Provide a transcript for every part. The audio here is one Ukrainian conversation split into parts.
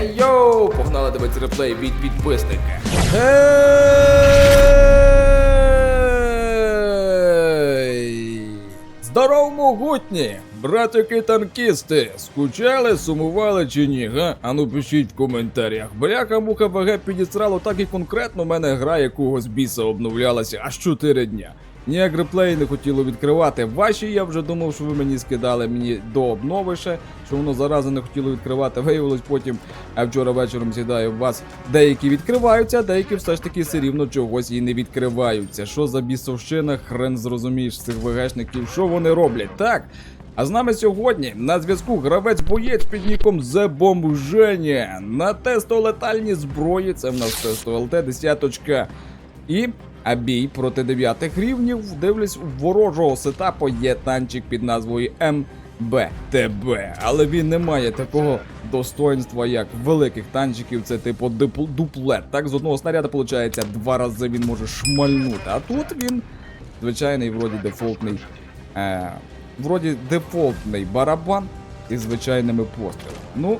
Ей йоу! Погнали дивитися реплей від підписника. Ей! Здоров, могутні! Братики танкісти! Скучали, сумували чи ні, га? Ану пишіть в коментарях. Бляха муха ВГ підісрало так і конкретно мене гра якогось біса обновлялася аж 4 дня. Ніяк реплей не хотіло відкривати. Ваші я вже думав, що ви мені скидали мені до обнови ще, що воно зараза не хотіло відкривати. Виявилось потім, а вчора вечором сідаю, у вас деякі відкриваються, а деякі все ж таки все рівно чогось і не відкриваються. Що за бісовщина, хрен зрозумієш цих ВГшників, що вони роблять, так? А з нами сьогодні на зв'язку гравець-боєць під ніком Женя. На тестолетальній зброї, це в нас тесто ЛТ десяточка. І а бій проти дев'ятих рівнів дивлюсь у ворожого сетапу є танчик під назвою МБТБ. Але він не має такого достоинства, як великих танчиків. Це типу дуплет. Так, з одного снаряда виходить, два рази він може шмальнути. А тут він звичайний, вроді дефолтний. Е, вроді дефолтний барабан із звичайними пострілами. Ну,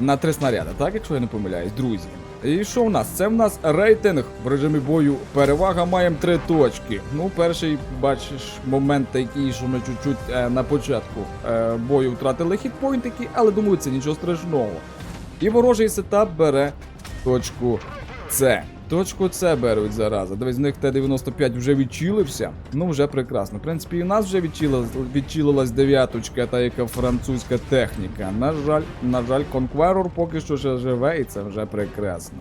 на три снаряди, так, якщо я не помиляюсь, друзі. І що в нас? Це в нас рейтинг в режимі бою. Перевага маємо три точки. Ну, перший, бачиш, момент такий, що ми чуть-чуть е, на початку е, бою втратили хітпойнтики, але думаю, це нічого страшного. І ворожий сетап бере точку С. Точку С беруть зараза. Дивись, з них Т-95 вже відчилився. Ну, вже прекрасно. В принципі, і у нас вже відчилилась, відчилилась дев'яточка, та яка французька техніка. На жаль, на жаль, Конкверор поки що ще живе, і це вже прекрасно.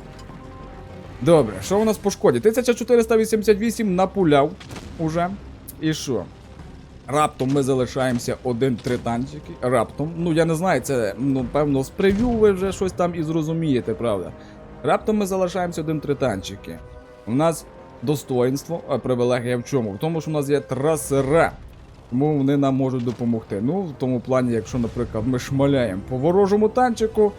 Добре, що у нас по шкоді? 1488 напуляв уже. І що? Раптом ми залишаємося один-три танчики. Раптом. Ну я не знаю, це ну певно з прев'ю ви вже щось там і зрозумієте, правда? Раптом ми залишаємося один-три танчики. У нас достоїнство, а привілегія в чому? В тому, що у нас є трасера. Тому вони нам можуть допомогти. Ну, в тому плані, якщо, наприклад, ми шмаляємо по ворожому танчику,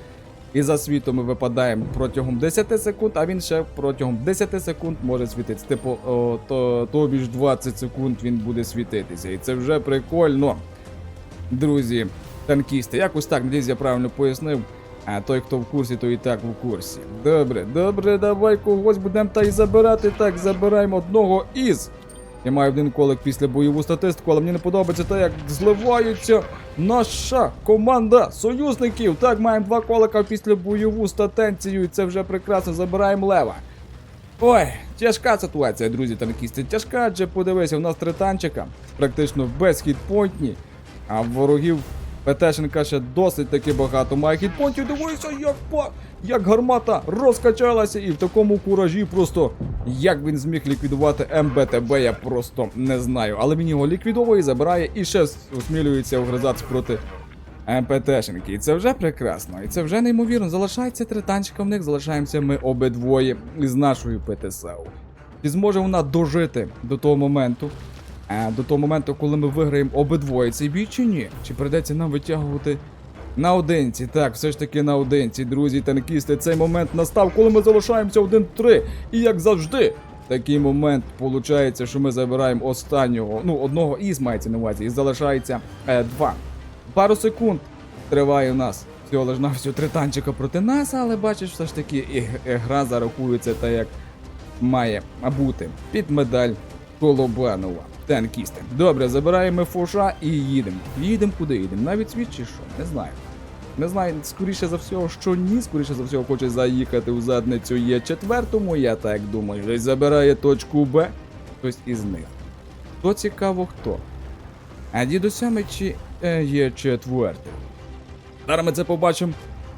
і за світу ми випадаємо протягом 10 секунд, а він ще протягом 10 секунд може світитися. Типу, о, то, тобі ж 20 секунд він буде світитися. І це вже прикольно. Друзі, танкісти, якось так, надіюсь, я правильно пояснив. А той, хто в курсі, той і так в курсі. Добре, добре, давай когось будемо та й забирати. Так, забираємо одного із. Я маю один колик після бойову статистику, але мені не подобається те, як зливаються наша команда союзників. Так, маємо два колика після бойову статенцію, і це вже прекрасно. Забираємо лева. Ой, тяжка ситуація, друзі танкісти. Тяжка, адже подивися, у нас три танчика, практично без хітпойнтні, а ворогів ПТшенка ще досить таки багато має хітпойнтів. Дивися, як па... як гармата розкачалася, і в такому куражі просто як він зміг ліквідувати МБТБ, я просто не знаю. Але він його ліквідовує, забирає і ще осмілюється вгризатися проти МПТшенки. І це вже прекрасно, і це вже неймовірно. Залишається три танчика в них, залишаємося ми обидвоє із нашою ПТСАУ. Чи зможе вона дожити до того моменту? До того моменту, коли ми виграємо обидвоє цей бій чи ні? Чи прийдеться нам витягувати наодинці? Так, все ж таки наодинці, друзі, танкісти. Цей момент настав, коли ми залишаємося 1-3. І як завжди, такий момент виходить, що ми забираємо останнього, ну, одного із мається на увазі, і залишається е, два. Пару секунд триває у нас. Всього лиш на три танчика проти нас, але бачиш, все ж таки і, і гра зарахується так, як має бути. Під медаль Колобанова. Танкісти. Добре, забираємо фуша і їдемо. Їдемо куди їдемо? Навіть світ чи що? Не знаю. Не знаю, скоріше за всього, що ні, скоріше за всього, хоче заїхати в задницю є четвертому, я так думаю. Десь забирає точку Б. Хтось із них. Хто цікаво хто? А дідусями чи е, є четвертий? Зараз ми це побачимо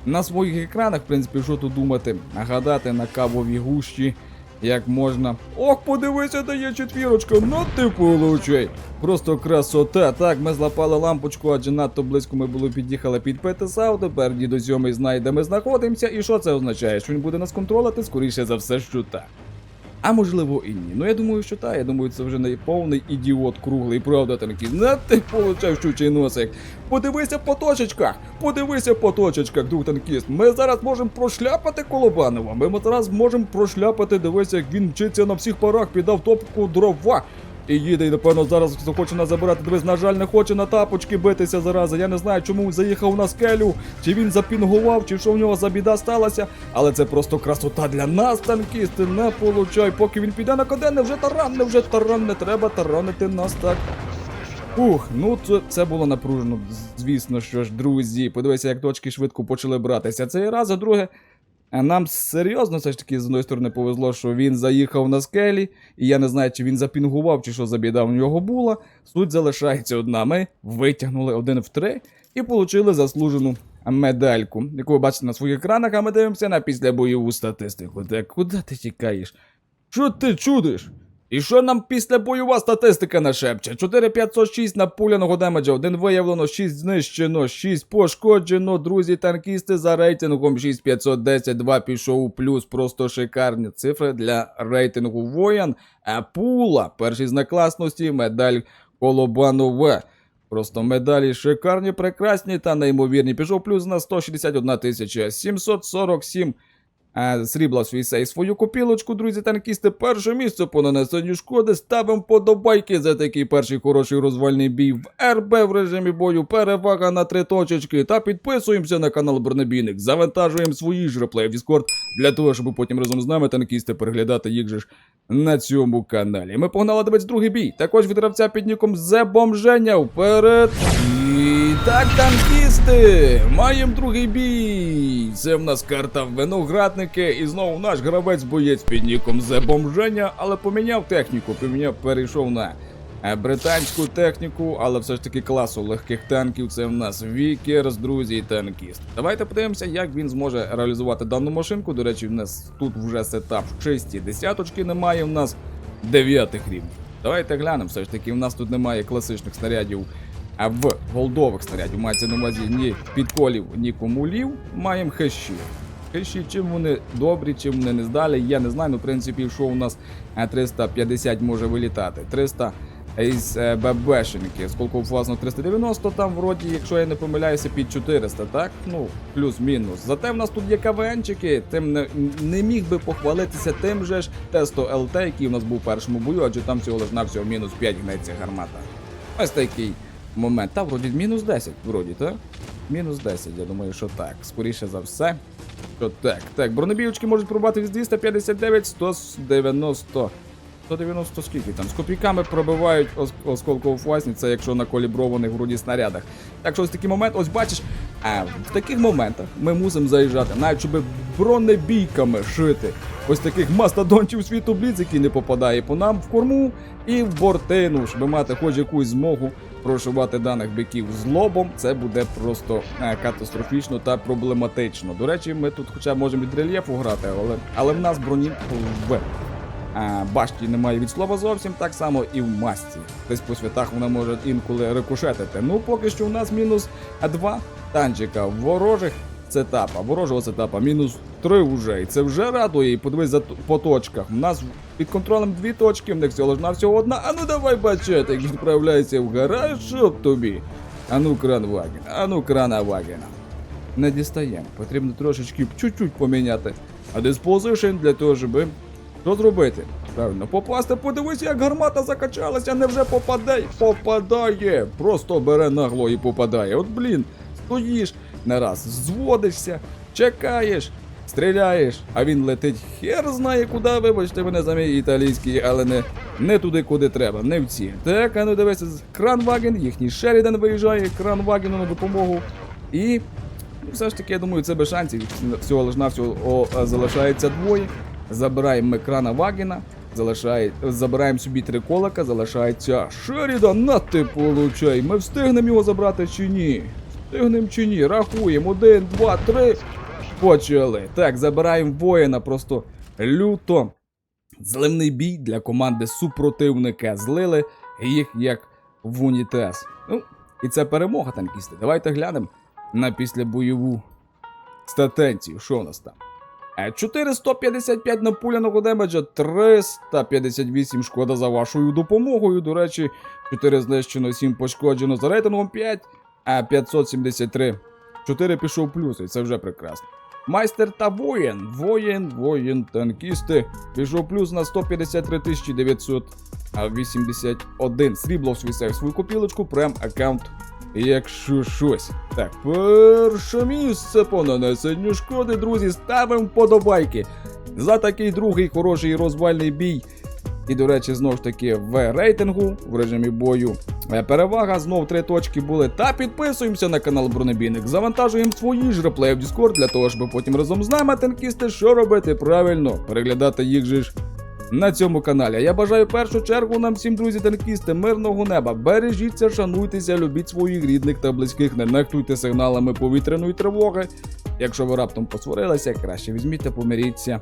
на своїх екранах, в принципі, що тут думати, гадати на кавовій гущі, як можна. Ох, подивися, де є четвірочка, ну ти получай. Просто красота. Так, ми злапали лампочку, адже надто близько ми були під'їхали під ПТСАУ. Тепер дідо сьомий знає, де ми знаходимося. І що це означає? Що він буде нас контролити? Скоріше за все, що так. А можливо і ні. Ну я думаю, що так. Я думаю, це вже не повний ідіот круглий, правда, танки. На ти получав щучий носик. Подивися по точечках, подивися по точечках, дух танкіст. Ми зараз можемо прошляпати Колобанова. Ми зараз можемо прошляпати, дивися, як він вчиться на всіх парах, піддав топку дрова. І їде, і напевно зараз захоче нас забирати. Дивись, на жаль, не хоче на тапочки битися зараза. Я не знаю, чому заїхав на скелю, чи він запінгував, чи що в нього за біда сталася. Але це просто красота для нас, танкісти. Не получай, поки він піде на кодене, вже таран, не вже таран, не треба таранити нас так. Ух, ну це, це було напружено, звісно, що ж, друзі. Подивися, як точки швидко почали братися. Цей раз, а друге, нам серйозно все ж таки з одної сторони повезло, що він заїхав на скелі, і я не знаю, чи він запінгував, чи що за біда в нього була. Суть залишається одна. Ми витягнули один в три і отримали заслужену медальку, яку ви бачите на своїх екранах, а ми дивимося на післябойову статистику. Так куди ти тікаєш? Що ти чудиш? І що нам після бойова статистика нашепче? 4506 напуляного демеджа, 1 виявлено, 6 знищено, 6 пошкоджено. Друзі, танкісти за рейтингом 6510, 2 пішов у плюс. Просто шикарні цифри для рейтингу воїн. А пула, перший знак класності, медаль Колобанове. Просто медалі шикарні, прекрасні та неймовірні. Пішов плюс на 161 тисяча 747 а, срібла свій сей свою копілочку, друзі, танкісти, перше місце по нанесенню шкоди. Ставимо подобайки за такий перший хороший розвальний бій в РБ в режимі бою. Перевага на три точечки. Та підписуємося на канал Бронебійник. Завантажуємо свої ж реплеї в Discord для того, щоб потім разом з нами танкісти переглядати їх же ж на цьому каналі. Ми погнали дивитися другий бій. Також від гравця під ніком Зе Бомженя. Вперед! І так, танкісти! Маємо другий бій! Це в нас карта виноградники, і знову наш гравець-боєць під ніком Зе Бомженя, але поміняв техніку, поміняв, перейшов на е, британську техніку, але все ж таки класу легких танків. Це в нас Вікерс, друзі, танкіст. Давайте подивимося, як він зможе реалізувати дану машинку. До речі, в нас тут вже сетап чисті десяточки немає. В нас дев'ятих рівнів. Давайте глянемо, все ж таки, в нас тут немає класичних снарядів. А в голдових снарядів мається на увазі ні підколів, ні комулів. Маємо хеші. Хеші, чим вони добрі, чим вони не здалі, я не знаю. Ну, в принципі, що у нас е, 350 може вилітати. 300 із е, ББшенки. Скільки власно 390 там, вроді, якщо я не помиляюся, під 400, так? Ну, плюс-мінус. Зате в нас тут є КВНчики, тим не, не міг би похвалитися тим же ж Тесто ЛТ, який у нас був в першому бою, адже там всього лиш навсього мінус 5 гнеться гармата. Ось такий момент. Та, вроді, мінус 10, вроді, так? Мінус 10, я думаю, що так. Скоріше за все. Що так. Так, бронебійочки можуть пробувати з 259, 190. 190 скільки там? З копійками пробивають ос- осколкову фуасні, це якщо на каліброваних вроді снарядах. Так що ось такий момент, ось бачиш, а в таких моментах ми мусимо заїжджати, навіть щоб бронебійками шити. Ось таких мастодонтів світу Бліц, який не попадає по нам в корму і в бортину, щоб мати хоч якусь змогу прошивати даних биків з лобом. Це буде просто е, катастрофічно та проблематично. До речі, ми тут хоча можемо від рельєфу грати, але, але в нас броні в а, башті немає від слова зовсім, так само і в масці. Десь по святах вона може інколи рикошетити. Ну, поки що у нас мінус 2 танчика ворожих сетапа, ворожого сетапа, мінус 3 вже. І це вже радує. І подивись за по точках. У нас під контролем дві точки, в них всього лиш всього одна. А ну давай бачити, як відправляйся в гараж, щоб тобі. А ну кран Вагена, а ну крана Вагена. Не дістаємо. Потрібно трошечки чуть-чуть поміняти. А disposition для того, щоб що зробити? Правильно, попасти, подивись, як гармата закачалася, невже попаде? Попадає! Просто бере нагло і попадає. От блін, стоїш не раз, зводишся, чекаєш, стріляєш, а він летить хер знає куди, вибачте мене за мій італійський, але не, не туди, куди треба, не в ціль. Так, а ну дивися, Кранваген, їхній Шерідан виїжджає, Кранвагену на допомогу. І Ну, все ж таки, я думаю, це без шансів. Всього лиш навсього о, залишається двоє. Забираємо ми крана Вагіна, залишає, забираємо собі три колика, залишається Шерідан, на ти получай. Ми встигнемо його забрати чи ні? Встигнемо чи ні? Рахуємо. Один, два, три. Почали. Так, забираємо воїна, просто люто. Зливний бій для команди супротивника. Злили їх як в унітаз. Ну, і це перемога танкісти. Давайте глянемо на післябойову статенцію. Що у нас там? Е, 455 напуляного демеджа, 358 шкода за вашою допомогою. До речі, 4 знищено, 7 пошкоджено за рейтингом 5, а 573. 4 пішов плюс, і це вже прекрасно. Майстер та воїн, воїн, воїн, танкісти. Пішов плюс на 153 900 а 81 срібло в свій свою копілочку, прем аккаунт. Якщо щось. Так, перше місце по нанесенню шкоди, друзі, ставимо вподобайки за такий другий хороший розвальний бій. І, до речі, знову ж таки в рейтингу в режимі бою. Е, Перевага, знов три точки були. Та підписуємося на канал Бронебійник. Завантажуємо свої ж реплеї в Discord для того, щоб потім разом з нами танкісти, що робити правильно, переглядати їх же ж на цьому каналі. Я бажаю першу чергу нам всім, друзі, танкісти, мирного неба. Бережіться, шануйтеся, любіть своїх рідних та близьких, не нехтуйте сигналами повітряної тривоги. Якщо ви раптом посварилися, краще візьміть та помиріться.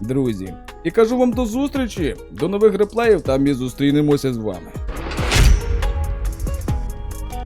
Друзі, і кажу вам до зустрічі, до нових реплеїв, там і зустрінемося з вами.